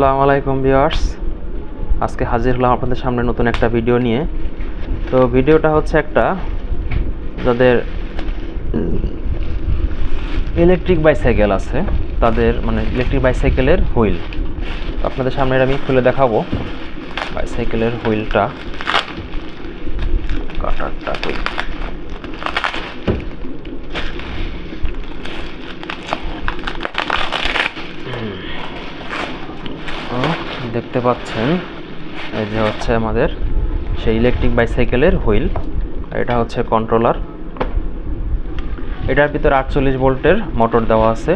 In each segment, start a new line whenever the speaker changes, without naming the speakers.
আসসালামু আলাইকুম ভিউয়ার্স। আজকে হাজির হলাম আপনাদের সামনে নতুন একটা ভিডিও নিয়ে। তো ভিডিওটা হচ্ছে একটা যাদের ইলেকট্রিক বাইসাইকেল আছে, তাদের মানে ইলেকট্রিক বাইসাইকেলের হুইল। আপনাদের সামনে আমি খুলে দেখাবো। বাইসাইকেলের হুইলটা, কাটারটা দেখতে পাচ্ছেন। এই যে হচ্ছে আমাদের সেই ইলেকট্রিক বাইসাইকেলের হুইল এটা হচ্ছে কন্ট্রোলার এটার ভিতরে আটচল্লিশ ভোল্টের মোটর দেওয়া আছে।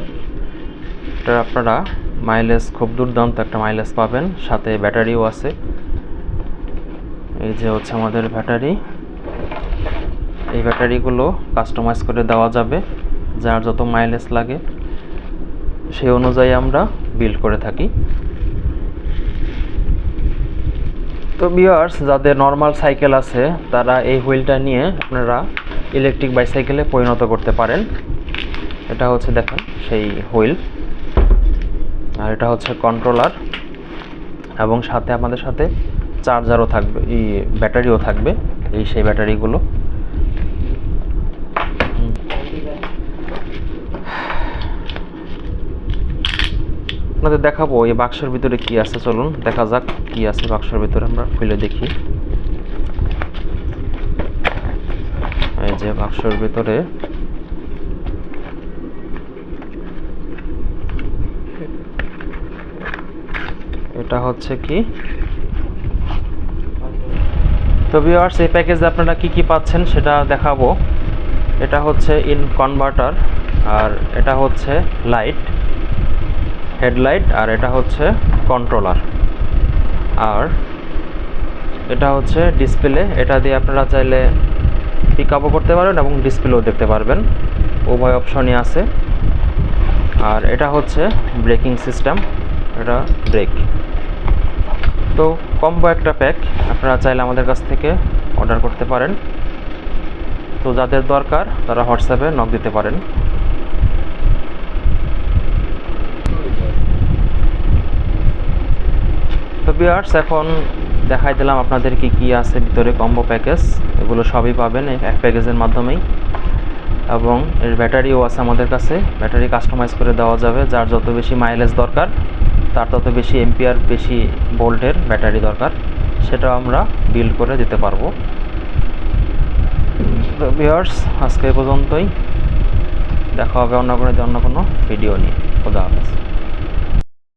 এটা আপনারা মাইলেজ খুব দুর্দান্ত একটা মাইলেজ পাবেন। সাথে ব্যাটারিও আছে। এই যে হচ্ছে আমাদের ব্যাটারি এই ব্যাটারিগুলো কাস্টমাইজ করে দেওয়া যাবে, যার যত মাইলেজ লাগে। সেই অনুযায়ী আমরা বিল্ড করে থাকি। তো বিয়ার্স যাদের নর্মাল সাইকেল আছে, তারা এই হুইলটা নিয়ে আপনারা ইলেকট্রিক বাইসাইকেলে পরিণত করতে পারেন। এটা হচ্ছে দেখেন সেই হুইল আর এটা হচ্ছে কন্ট্রোলার এবং সাথে আমাদের সাথে চার্জারও থাকবে, এই ব্যাটারিও থাকবে, এই সেই ব্যাটারিগুলো আপনাদের দেখাবো এই বাক্সের ভিতরে কি আছে, চলুন, দেখা যাক কি আছে বাক্সের ভিতরে, আমরা খুলে দেখি। এই যে বাক্সের ভিতরে। এটা হচ্ছে কি? তো ভিউয়ার্স এই প্যাকেজে আপনারা কি কি পাচ্ছেন সেটা দেখাবো। এটা হচ্ছে ইন কনভার্টার আর এটা হচ্ছে লাইট হেডলাইট আর এটা হচ্ছে কন্ট্রোলার। আর এটা হচ্ছে ডিসপ্লে। এটা দিয়ে আপনারা চাইলে পিক আপও করতে পারবেন এবং ডিসপ্লেও দেখতে পারবেন। উভয় অপশনই আছে। আর এটা হচ্ছে ব্রেকিং সিস্টেম। এটা ব্রেক। তো কম্বো একটা প্যাক। আপনারা চাইলে আমাদের কাছ থেকে অর্ডার করতে পারেন। তো যাদের দরকার, তারা হোয়াটসঅ্যাপে নক দিতে পারেন। তো বিয়ার্স এখন দেখাই দিলাম আপনাদের কি কি আছে ভিতরে কম্বো প্যাকেজ এগুলো সবই পাবেন এক প্যাকেজের মাধ্যমেই। এবং এর ব্যাটারিও আছে আমাদের কাছে। ব্যাটারি কাস্টমাইজ করে দেওয়া যাবে। যার যত বেশি মাইলেজ দরকার, তার তত বেশি এম্পিয়ার বেশি বোল্টের ব্যাটারি দরকার। সেটাও আমরা বিল করে দিতে পারব। ভিউয়ার্স আজকে পর্যন্তই। দেখা হবে অন্য কোনো অন্য কোনো ভিডিও নিয়ে। খোদা হাফেজ।